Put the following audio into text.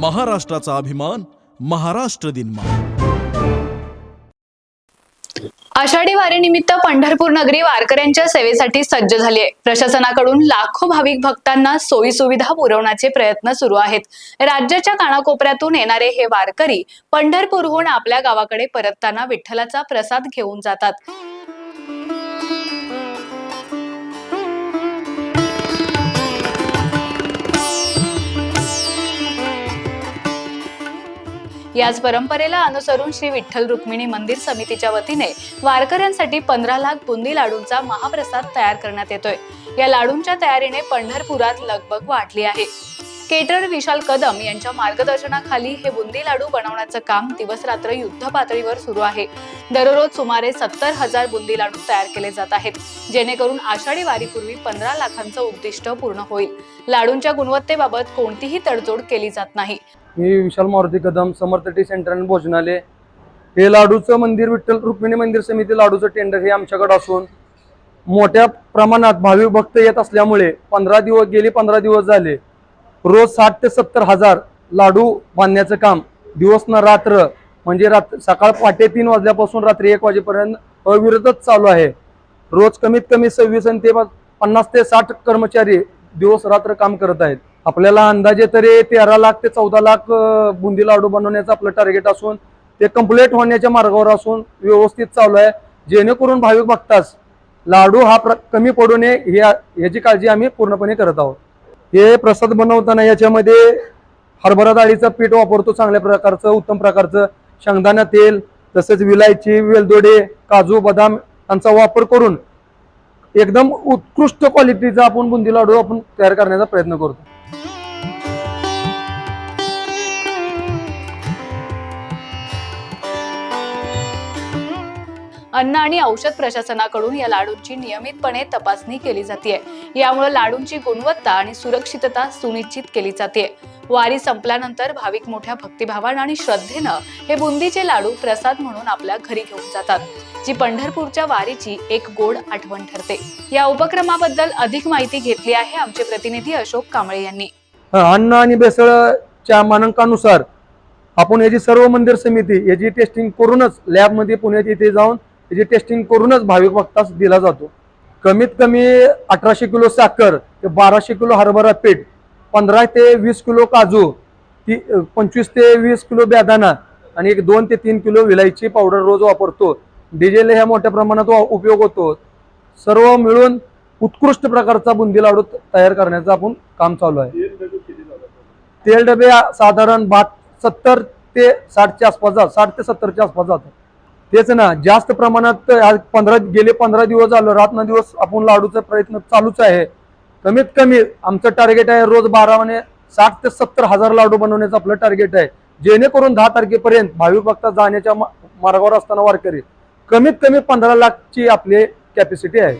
महाराष्ट्राचा अभिमान महाराष्ट्र दिन आषाढी वारीनिमित्त पंढरपूर नगरी वारकऱ्यांच्या सेवेसाठी सज्ज झाली आहे प्रशासनाकडून लाखो भाविक भक्तांना सोयी सुविधा पुरवण्याचे प्रयत्न सुरू आहेत. राज्याच्या कानाकोपऱ्यातून येणारे हे वारकरी पंढरपूरहून आपल्या गावाकडे परतताना विठ्ठलाचा प्रसाद घेऊन जातात. याच परंपरेला अनुसरून श्री विठ्ठल रुक्मिणी मंदिर समितीच्या वतीने वारकऱ्यांसाठी पंधरा लाख बुंदी लाडूंचा महाप्रसाद तयार करण्यात येतोय. या लाडूंच्या तयारीने पंढरपुरात लगबग वाढली आहे. केटर विशाल कदम यांच्या मार्गदर्शनाखाली हे बुंदी लाडू बनवण्याचं काम दिवसरात्र युद्ध पातळीवर सुरू आहे. दररोज सुमारे सत्तर हजार बुंदी लाडू तयार केले जात आहेत जेणेकरून आषाढी वारीपूर्वी पंधरा लाखांचं उद्दिष्ट पूर्ण होईल. लाडूंच्या गुणवत्तेबाबत कोणतीही तडजोड केली जात नाही. मी विशाल मारुती कदम समर्थ टी सेंटर आणि भोजनालय. हे लाडूचं मंदिर विठ्ठल रुक्मिणी मंदिर समिती लाडूचं टेंडर हे आमच्याकडे असून मोठ्या प्रमाणात भाविक भक्त येत असल्यामुळे पंधरा दिवस गेले पंधरा दिवस झाले. रोज साठ ते सत्तर हजार लाडू बांधण्याचं काम. दिवस न रात्र म्हणजे रात्र सकाळ पहाटे तीन वाजल्यापासून रात्री एक वाजेपर्यंत अविरतच चालू आहे. रोज कमीत कमी सव्वीस आणि ते पन्नास ते साठ कर्मचारी दिवस रात्र काम करत आहेत. आपल्याला अंदाजे तरी तेरा लाख ते चौदा लाख बुंदी लाडू बनवण्याचं आपलं टार्गेट असून ते कंप्लीट होण्याच्या मार्गावर असून व्यवस्थित चालू आहे. जेणेकरून भाविक भक्तास लाडू हा प्र कमी पडू नये ह्या ह्याची काळजी आम्ही पूर्णपणे करत आहोत. हे प्रसाद बनवताना याच्यामध्ये हरभरा डाळीचं पीठ वापरतो चांगल्या प्रकारचं उत्तम प्रकारचं. शेंगदाणा तेल तसेच विलायची वेलदोडे काजू बदाम यांचा वापर करून एकदम उत्कृष्ट क्वालिटीचा आपण बुंदी लाडू आपण तयार करण्याचा प्रयत्न करतो. अन्न आणि औषध प्रशासनाकडून या लाडूंची नियमितपणे तपासणी केली जाते यामुळे लाडूंची गुणवत्ता आणि सुरक्षितता सुनिश्चित केली जाते वारी संपल्यानंतर भाविक मोठ्या भक्तिभावानं आणि श्रद्धेनं हे बुंदीचे लाडू प्रसाद म्हणून आपल्या घरी घेऊन जातात जी पंढरपूरच्या वारीची एक गोड आठवण ठरते. या उपक्रमाबद्दल अधिक माहिती घेतली आहे आमचे प्रतिनिधी अशोक कांबळे यांनी. अन्न आणि बेसळच्या मानकानुसार आपण याची सर्व मंदिर समिती याची टेस्टिंग करूनच लॅबमध्ये पुण्यात इथे जाऊन याची टेस्टिंग करूनच भाविक भक्तास दिला जातो. कमीत कमी अठराशे किलो साखर ते बाराशे किलो हरभरा पीठ पंधरा ते वीस किलो काजू ती पंचवीस ते वीस किलो बेदाणा आणि एक दोन ते तीन किलो विलायची पावडर रोज वापरतो. डिझेल ह्या मोठ्या प्रमाणात वा- उपयोग होतो. सर्व मिळून उत्कृष्ट प्रकारचा बुंदी लाडू तयार करण्याचं आपण काम चालू आहे. तेल डबे साधारण बात सत्तर ते साठच्या आसपास जात साठ ते सत्तरच्या आसपास जातात. तेच ना जास्त प्रमाणात आज पंधरा गेले पंधरा दिवस झालं रात्र दिवस आपण लाडूचा प्रयत्न चालूच आहे. कमीत कमी आमचं टार्गेट आहे रोज बारा म्हणजे साठ ते सत्तर हजार लाडू बनवण्याचं आपलं टार्गेट आहे. जेणेकरून दहा तारखेपर्यंत भावी भक्ता जाण्याच्या मा- मार्गावर असताना वारकरी कमीत कमी पंधरा लाखची आपली कॅपॅसिटी आहे.